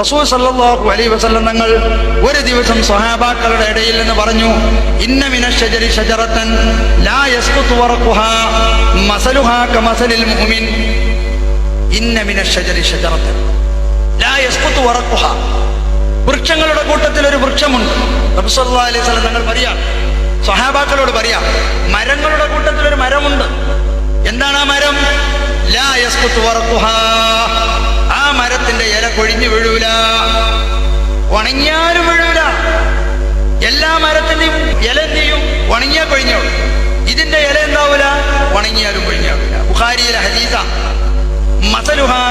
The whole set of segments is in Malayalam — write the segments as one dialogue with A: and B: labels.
A: റസൂൽ സല്ലല്ലാഹു അലൈഹി വസല്ലം തങ്ങൾ ഒരു ദിവസം സ്വഹാബാക്കളുടെ ഇടയിൽ നിന്ന് പറഞ്ഞു ഇന്ന മിന ഷജരി ഷജറത്തൻ ലാ യസ്ഖുതു വറഖുഹാ മസലുഹാ കമസലിൽ മുഅ്മിൻ. ഇന്ന മിന ഷജരി ഷജറത്തൻ ലാ യസ്ഖുതു വറഖുഹാ. വൃക്ഷങ്ങളുടെ കൂട്ടത്തിൽ ഒരു വൃക്ഷമുണ്ട്. നബി സല്ലല്ലാഹു അലൈഹി വസല്ലം തങ്ങൾ പറയാം സ്വഹാബാക്കളോട് പറയാം മരങ്ങളുടെ കൂട്ടത്തിൽ ഒരു മരമുണ്ട്. എന്താണ് ആ മരം? ലാ യസ്ഖുതു വറഖുഹാ. മരത്തിന്റെ ഇല കൊഴിഞ്ഞു വീഴൂല. ഉണങ്ങിയാലും വീഴൂല. എല്ലാ മരത്തിന്റെയും ഇല എന്ത് ചെയ്യും? ഉണങ്ങിയാ കൊഴിഞ്ഞോ. ഇതിന്റെ ഇല എന്താവൂല? ഉണങ്ങിയാലും കൊഴിഞ്ഞാവില്ല. ബുഖാരിയിലെ ഹദീസ. മസലുഹാ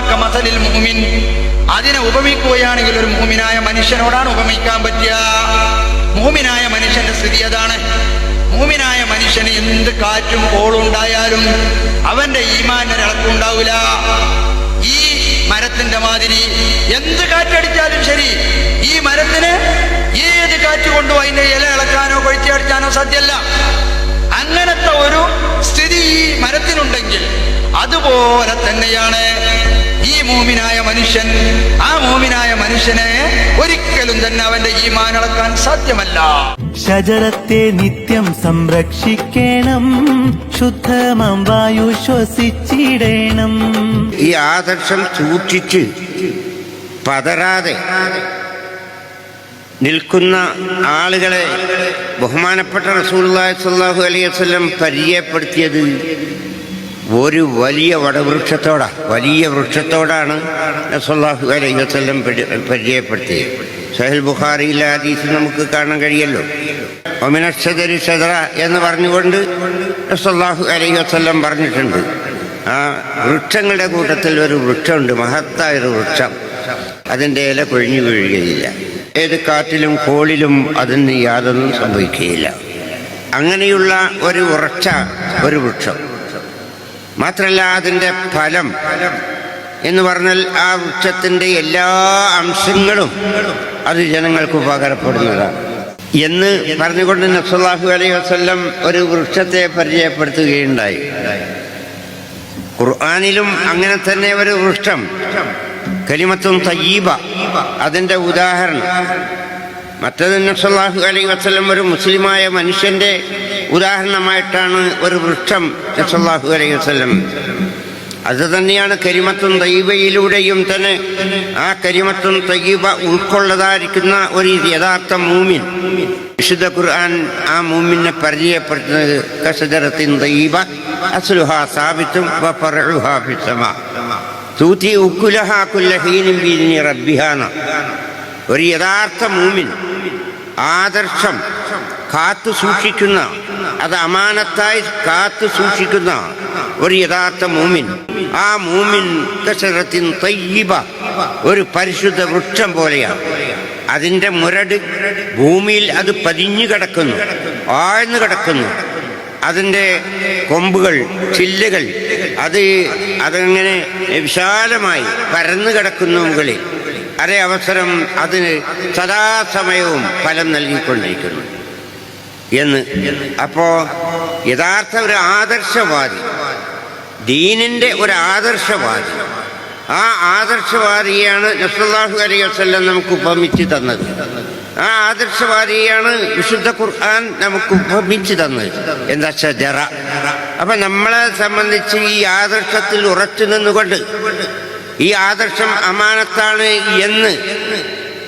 A: അതിനെ ഉപമിക്കുകയാണെങ്കിൽ ഒരു മൂമിനായ മനുഷ്യനോടാണ് ഉപമിക്കാൻ പറ്റുക മൂമിനായ മനുഷ്യന്റെ സ്ഥിതി അതാണ്. മൂമിനായ മനുഷ്യന് എന്ത് കാറ്റും കോളും ഉണ്ടായാലും അവന്റെ ഈമാന്റെ ഇളക്കുണ്ടാവില്ല ഈ മരത്തിന്റെ മാതിരി എന്ത് കാറ്റടിച്ചാലും ശരി. ഈ മരത്തിന് ഏത് കാറ്റ് കൊണ്ടും അതിന്റെ ഇല ഇളക്കാനോ കൊഴിച്ചടിച്ചാനോ സാധ്യമല്ല അങ്ങനത്തെ ഒരു സ്ഥിതി ഈ മരത്തിനുണ്ടെങ്കിൽ അതുപോലെ തന്നെയാണ് ഈ മൂമിനായ മനുഷ്യൻ ആ മൂമിനായ മനുഷ്യനെ ഒരിക്കലും തന്നെ അവന്റെ ഈ മാനളക്കാൻ സാധ്യമല്ല.
B: ശജറത്തെ നിത്യം സംരക്ഷിക്കണം ശുദ്ധമം വായു ശ്വസിച്ചിടണം.
C: ഈ ആദർശം സൂക്ഷിച്ച് പതരാതെ നിൽക്കുന്ന ആളുകളെ ബഹുമാനപ്പെട്ട റസൂൽ സ്വല്ലല്ലാഹു അലൈഹി വസ്ലം പരിചയപ്പെടുത്തിയത് ഒരു വലിയ വടവൃക്ഷത്തോടാണ് വലിയ വൃക്ഷത്തോടാണ് നസാഹു അലൈഹി പരിചയപ്പെടുത്തിയത്. സഹൽ ബുഖാറിയിലെ ഹദീസ് നമുക്ക് കാണാൻ കഴിയല്ലോ. ഒമിനക്ഷതരി ഷദറ എന്ന് പറഞ്ഞുകൊണ്ട് നസാഹു അലൈഹി വസല്ലം പറഞ്ഞിട്ടുണ്ട്. ആ വൃക്ഷങ്ങളുടെ കൂട്ടത്തിൽ ഒരു വൃക്ഷമുണ്ട് മഹത്തായ ഒരു വൃക്ഷം. അതിന്റെ ഇല കൊഴിഞ്ഞു വീഴുകയില്ല. ഏത് കാറ്റിലും കോളിലും അതിന് യാതൊന്നും സംഭവിക്കുകയില്ല. അങ്ങനെയുള്ള ഒരു ഉറച്ച ഒരു വൃക്ഷം. മാത്രമല്ല അതിന്റെ ഫലം എന്ന് പറഞ്ഞാൽ ആ വൃക്ഷത്തിന്റെ എല്ലാ അംശങ്ങളും അത് ജനങ്ങൾക്ക് ഉപകാരപ്പെടുന്നതാണ്. എന്ന് പറഞ്ഞുകൊണ്ട് നസല്ലാഹു അലൈഹി വസ്ല്ലം ഒരു വൃക്ഷത്തെ പരിചയപ്പെടുത്തുകയുണ്ടായി. ഖുർആാനിലും അങ്ങനെ തന്നെ ഒരു വൃക്ഷം കലിമത്തും തയ്യീബ അതിന്റെ ഉദാഹരണം. മറ്റത് നസല്ലാഹു അലൈഹി വസല്ലം ഒരു മുസ്ലിമായ മനുഷ്യന്റെ ഉദാഹരണമായിട്ടാണ് ഒരു വൃക്ഷം നസല്ലാഹു അലൈ വസ്ലം അത് തന്നെയാണ് കരിമത്തും തയ്യബയിലൂടെയും തന്നെ ആ കരിമത്തും തയ്യബ ഉൾക്കൊള്ളതായിരിക്കുന്ന ഒരു യഥാർത്ഥ മൂമിൻ. വിശുദ്ധ ഖുർആൻ ആ മൂമിനെ പരിചയപ്പെടുത്തുന്നത് കസജറത്തിൻ തയ്യബ അസ്ലുഹ സാബിത്തും തൂത്തി ഉക്കുലഹ കുല്ലഹീനും റബ്ബിഹാന ഒരു യഥാർത്ഥ മൂമിൻ ആദർശം കാത്തു സൂക്ഷിക്കുന്ന അത് അമാനത്തായി കാത്തു സൂക്ഷിക്കുന്ന ഒരു യഥാർത്ഥ മൂമിൻ. ആ മൂമിൻ കസറത്തിൻ തയ്യിബ ഒരു പരിശുദ്ധ വൃക്ഷം പോലെയാണ്. അതിന്റെ മുരട് ഭൂമിയിൽ അത് പതിഞ്ഞു കിടക്കുന്നു ആഴ്ന്നു കിടക്കുന്നു. അതിന്റെ കൊമ്പുകൾ ചില്ലുകൾ അത് അതങ്ങനെ വിശാലമായി പരന്നു കിടക്കുന്നു മുകളിൽ. അതേ അവസരം അതിന് സദാസമയവും ഫലം നൽകിക്കൊണ്ടിരിക്കുന്നു. എന്ന്. അപ്പോ യഥാർത്ഥ ഒരു ആദർശവാദി ദീനിന്റെ ഒരു ആദർശവാദി ആ ആദർശവാദിയാണ് നസ്ലാഹു അലൈഹി വസല്ലം നമുക്ക് ഉപമിച്ച് തന്നത്. ആ ആദർശവാദിയാണ് വിശുദ്ധ ഖുർആൻ നമുക്ക് ഉപമിച്ച് തന്നത്. എന്താ ജറ. അപ്പൊ നമ്മളെ സംബന്ധിച്ച് ഈ ആദർശത്തിൽ ഉറച്ചു നിന്നുകൊണ്ട് ഈ ആദർശം അമാനത്താണ് എന്ന്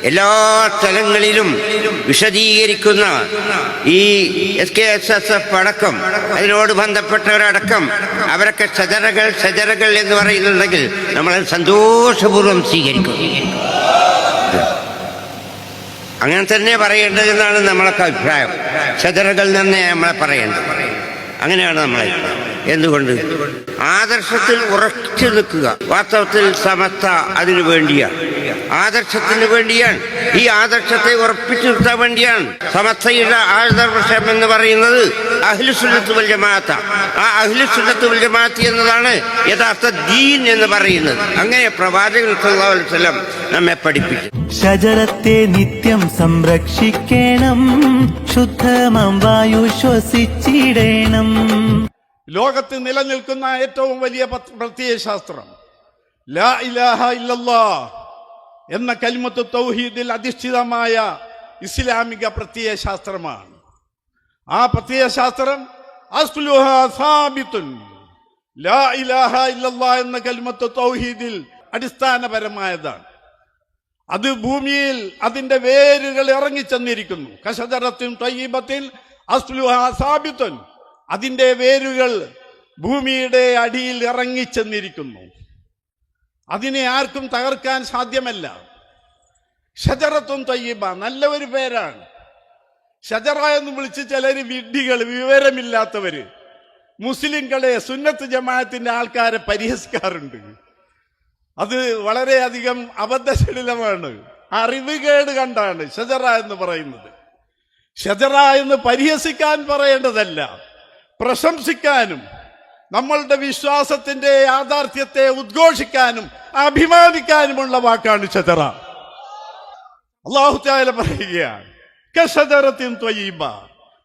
C: എല്ലാ സ്ഥലങ്ങളിലും വിശദീകരിക്കുന്ന ഈ S K S S F അടക്കം അതിനോട് ബന്ധപ്പെട്ടവരടക്കം അവരൊക്കെ സജറകൾ സജറകൾ എന്ന് പറയുന്നുണ്ടെങ്കിൽ നമ്മൾ സന്തോഷപൂർവം സ്വീകരിക്കും. അങ്ങനെ തന്നെ പറയേണ്ടതെന്നാണ് നമ്മളൊക്കെ അഭിപ്രായം. സജറകൾ തന്നെ നമ്മളെ പറയേണ്ടത്. അങ്ങനെയാണ് നമ്മളെ. എന്തുകൊണ്ട്? ആദർശത്തിൽ ഉറച്ചു നിൽക്കുക. വാസ്തവത്തിൽ സമത്ത അതിനു വേണ്ടിയാണ്. ആദർശത്തിന് വേണ്ടിയാണ്. ഈ ആദർശത്തെ ഉറപ്പിച്ചു നിർത്താൻ വേണ്ടിയാണ്. സമത്തയുടെ ആദർശം എന്ന് പറയുന്നത് അഹ്ലുസുന്നത്ത് വൽ ജമാഅത്ത. ആ അഹ്ലുസുന്നത്ത് വൽ ജമാഅത്ത് എന്നതാണ് യഥാർത്ഥ ദീൻ എന്ന് പറയുന്നത്. അങ്ങനെ പ്രവാചകൻ സല്ലല്ലാഹു അലൈഹി വസല്ലം നമ്മെ പഠിപ്പിച്ചു.
B: ശജലത്തെ നിത്യം സംരക്ഷിക്കണം. ശുദ്ധമം വായു ശ്വസിച്ചിടണം.
D: ലോകത്ത് നിലനിൽക്കുന്ന ഏറ്റവും വലിയ പ്രത്യയശാസ്ത്രം. ലാ ഇലാഹ ഇല്ലല്ലാ എന്ന കലിമത്ത് തൗഹീദിൽ അധിഷ്ഠിതമായ ഇസ്ലാമിക പ്രത്യയശാസ്ത്രമാണ്. ആ പ്രത്യയശാസ്ത്രം ലാ ഇലാഹ ഇല്ലല്ലാ എന്ന കലിമത്ത് തൗഹീദിൽ അടിസ്ഥാനപരമായതാണ്. അത് ഭൂമിയിൽ അതിന്റെ വേരുകൾ ഇറങ്ങിച്ചെന്നിരിക്കുന്നു. കശതരത്തിൻ തയ്യീബത്തിൽ അസ്ലുഹ സാബിത്തുൻ. അതിന്റെ വേരുകൾ ഭൂമിയുടെ അടിയിൽ ഇറങ്ങിച്ചെന്നിരിക്കുന്നു. അതിനെ ആർക്കും തകർക്കാൻ സാധ്യമല്ല. ഷജറത്തും തയ്യബ നല്ല ഒരു പേരാണ്. ഷജറ എന്ന് വിളിച്ച് ചിലർ വിഡ്ഢികൾ വിവരമില്ലാത്തവര്. മുസ്ലിങ്ങളെ സുന്നത്ത് ജമാഅത്തിന്റെ ആൾക്കാരെ പരിഹസിക്കാറുണ്ട്. അത് വളരെയധികം അബദ്ധശീലമാണ്. അറിവുകേട് കണ്ടാണ് ഷജറ എന്ന് പറയുന്നത്. ഷജറ എന്ന് പരിഹസിക്കാൻ പറയേണ്ടതല്ല. പ്രശംസിക്കാനും നമ്മളുടെ വിശ്വാസത്തിന്റെ യാഥാർത്ഥ്യത്തെ ഉദ്ഘോഷിക്കാനും അഭിമാനിക്കാനുമുള്ള വാക്കാണ് ചതറ അള്ളാഹു താല പറയുകയാണ് കഷജറത്തിൻ ത്വയ്യബ.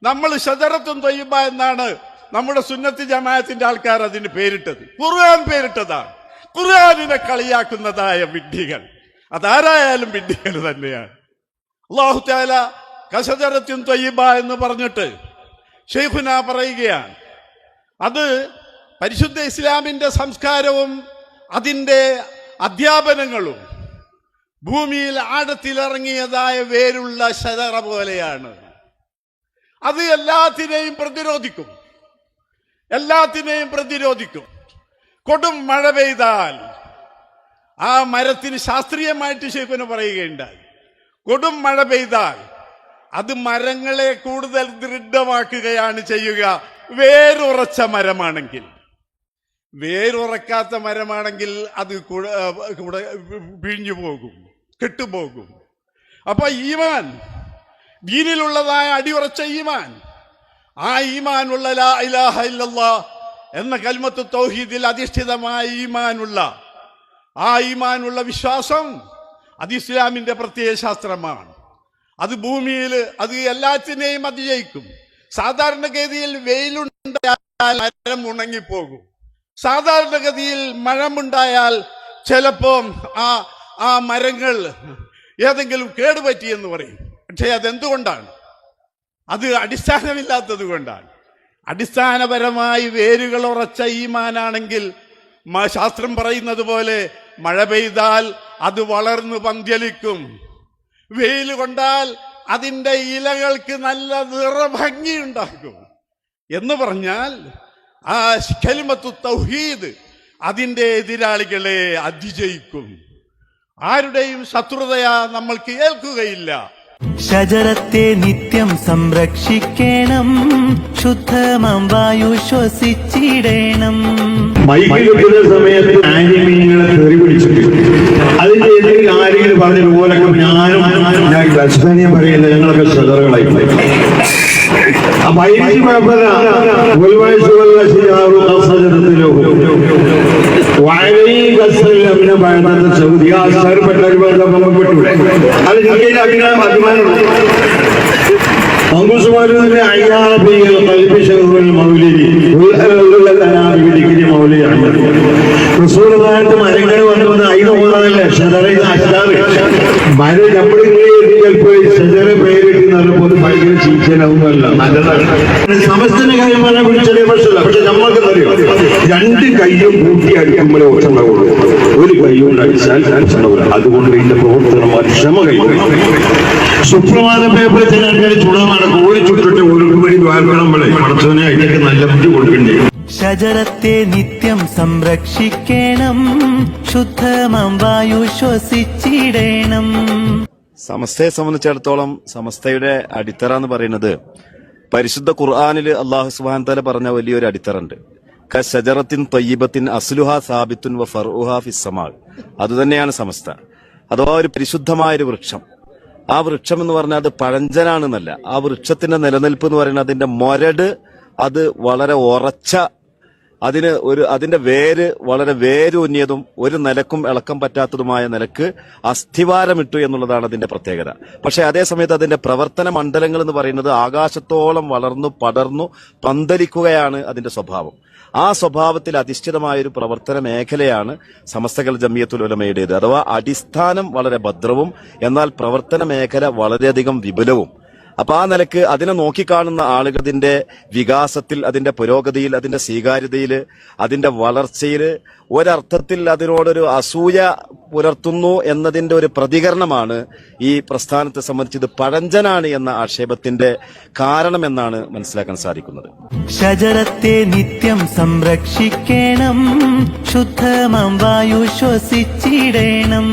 D: നമ്മൾ ശതറത്തും ത്വയ്യബ എന്നാണ് നമ്മുടെ സുന്നത്തി ജമാഅത്തിന്റെ ആൾക്കാർ അതിന് പേരിട്ടത്. ഖുർആൻ പേരിട്ടതാണ്. ഖുർആാനിനെ കളിയാക്കുന്നതായ വിഡ്ഢികൾ. അതാരായാലും വിഡ്ഢികൾ തന്നെയാണ്. അള്ളാഹു താല കഷജറത്തിൻ ത്വയ്യബ എന്ന് പറഞ്ഞിട്ട് ഷെയ്ഖുന പറയുകയാണ്. അത് പരിശുദ്ധ ഇസ്ലാമിന്റെ സംസ്കാരവും അതിന്റെ അധ്യാപനങ്ങളും ഭൂമിയിൽ ആഴത്തിലിറങ്ങിയതായ വേരുള്ള ശതറ പോലെയാണ്. അത് എല്ലാത്തിനെയും പ്രതിരോധിക്കും. എല്ലാത്തിനെയും പ്രതിരോധിക്കും. കൊടും മഴ പെയ്താൽ ആ മരത്തിന് ശാസ്ത്രീയമായിട്ട് ശേഖന പറയുകയുണ്ടായി. കൊടും മഴ പെയ്താൽ അത് മരങ്ങളെ കൂടുതൽ ദൃഢമാക്കുകയാണ് ചെയ്യുക. വേരുറച്ച മരമാണെങ്കിൽ. വേരുറക്കാത്ത മരമാണെങ്കിൽ അത് കൂടെ പിഴിഞ്ഞു പോകും കെട്ടുപോകും. അപ്പൊ ഈമാൻ ദീനിലുള്ളതായ അടിയുറച്ച ഈമാൻ. ആ ഈമാനുള്ള ലാ ഇലാഹ ഇല്ലല്ലാ എന്ന കൽമത്ത് തൗഹീദിൽ അധിഷ്ഠിതമായ ഈമാനുള്ള ആ ഈമാനുള്ള വിശ്വാസം അത് ഇസ്ലാമിന്റെ പ്രത്യയ ശാസ്ത്രമാണ് അത് ഭൂമിയിൽ അത് എല്ലാത്തിനെയും അതിജയിക്കും. സാധാരണഗതിയിൽ വെയിലുണ്ടായാൽ മരം ഉണങ്ങിപ്പോകും. സാധാരണഗതിയിൽ മഴമുണ്ടായാൽ ചിലപ്പോ ആ ആ മരങ്ങൾ ഏതെങ്കിലും കേടുപറ്റി എന്ന് പറയും. പക്ഷേ അതെന്തുകൊണ്ടാണ്? അത് അടിസ്ഥാനമില്ലാത്തത് കൊണ്ടാണ്. അടിസ്ഥാനപരമായി വേരുകൾ ഉറച്ച ഈമാനാണെങ്കിൽ ശാസ്ത്രം പറയുന്നത് പോലെ മഴ പെയ്താൽ അത് വളർന്നു പന്ത്യലിക്കും വെയിൽ കൊണ്ടാൽ അതിന്റെ ഇലകൾക്ക് നല്ല നിറഭംഗി ഉണ്ടാകും എന്ന് പറഞ്ഞാൽ ആ കലിമത്തു തൗഹീദ് അതിന്റെ എതിരാളികളെ അതിജയിക്കും ആരുടെയും ശത്രുതയാ നമ്മൾക്ക് ഏൽക്കുകയില്ല
B: ശജരത്തെ നിത്യം സംരക്ഷിക്കണം ശുദ്ധമം വായു ശ്വസിച്ചിടണം
E: മൈക്കിൽ സമയത്ത് ആനിമീങ്ങളെ അഭിമാനമുണ്ട് മങ്കുസുമാരുടെ അയ്യാബിയിൽ കൽപ്പിച്ചതുപോലെ മൗലിരി ഡിഗ്രി മൗലിയാണ് റസൂലുള്ളാഹിന്റെ മരങ്ങൾ വന്നത് ഓർമ്മല്ല ഷെദറ ഇത് അഷ്ടാറ് മരം നമ്മളിങ്ങനെ ഭയങ്കര ചീച്ചനൊന്നുമല്ല നല്ലതാണ് സമസ്തന്റെ കാര്യം പറഞ്ഞാൽ വിളിച്ചതേ പ്രശ്നമില്ല. പക്ഷെ നമ്മൾക്ക് അറിയാം? രണ്ട് കൈയും കൂട്ടി അടിക്കുമ്പോഴേ ഒച്ചുണ്ടാവുള്ളൂ ഒരു കൈ കൊണ്ട് അടിച്ചാൽ അതുകൊണ്ട് ഇതിന്റെ പ്രവർത്തനമാർ ക്ഷമ കൈകൊള്ളും സുപ്രഭാത പേപ്പറിൽ ചില ഒരു ചുട്ടിട്ട് ഒരു വഴി വാർക്കണമ്പോഴേ പടച്ചവനെ അതിലേക്ക് നല്ല ബുദ്ധി കൊടുക്കണ്ടേ?
B: ഷജറത്തെ നിത്യം സംരക്ഷിക്കണം. ശുദ്ധമം വായു ശ്വസിച്ചിടണം.
F: സമസ്തയെ സംബന്ധിച്ചിടത്തോളം സമസ്തയുടെ അടിത്തറ എന്ന് പറയുന്നത് പരിശുദ്ധ ഖുർആാനിൽ അള്ളാഹു സുബാൻ തല പറഞ്ഞ വലിയൊരു അടിത്തറ ഉണ്ട് ഷജറത്തിൻ തൊയ്യബത്തിൻ അസ്ലുഹ സാബിത്തുൻ വ ഫർഹ ഫിസ്സമാൾ അതുതന്നെയാണ് സമസ്ത. അഥവാ ഒരു പരിശുദ്ധമായ ഒരു വൃക്ഷം. ആ വൃക്ഷം എന്ന് പറഞ്ഞാൽ അത് പഴഞ്ചനാണെന്നല്ല. ആ വൃക്ഷത്തിന്റെ നിലനിൽപ്പ് എന്ന് പറയുന്നത് അതിന്റെ മൊരട് അത് വളരെ ഉറച്ച അതിന് ഒരു അതിന്റെ വേര് വളരെ വേരൂന്നിയതും ഒരു നിലക്കും ഇളക്കം പറ്റാത്തതുമായ നിലയ്ക്ക് അസ്ഥിവാരമിട്ടു എന്നുള്ളതാണ് അതിന്റെ പ്രത്യേകത. പക്ഷേ അതേസമയത്ത് അതിന്റെ പ്രവർത്തന മണ്ഡലങ്ങൾ എന്ന് പറയുന്നത് ആകാശത്തോളം വളർന്നു പടർന്നു പന്തലിക്കുകയാണ് അതിന്റെ സ്വഭാവം. ആ സ്വഭാവത്തിൽ അധിഷ്ഠിതമായ ഒരു പ്രവർത്തന മേഖലയാണ് സമസ്തകൾ ജമിയത്തുൽ ഉലമയുടേത്. അഥവാ അടിസ്ഥാനം വളരെ ഭദ്രവും എന്നാൽ പ്രവർത്തന മേഖല വളരെയധികം വിപുലവും. അപ്പൊ ആ നിലയ്ക്ക് അതിനെ നോക്കിക്കാണുന്ന ആളുകൾ അതിന്റെ വികാസത്തിൽ അതിന്റെ പുരോഗതിയിൽ അതിന്റെ സ്വീകാര്യതയിൽ അതിന്റെ വളർച്ചയിൽ ഒരർത്ഥത്തിൽ അതിനോടൊരു അസൂയ പുലർത്തുന്നു എന്നതിന്റെ ഒരു പ്രതികരണമാണ് ഈ പ്രസ്ഥാനത്തെ സംബന്ധിച്ച് ഇത് പഴഞ്ചനാണ് എന്ന ആക്ഷേപത്തിന്റെ കാരണമെന്നാണ് മനസ്സിലാക്കാൻ സാധിക്കുന്നത്.
B: ഷജറത്തെ നിത്യം സംരക്ഷിക്കണം ശുദ്ധമം വായു ശ്വസിച്ചിടേണം.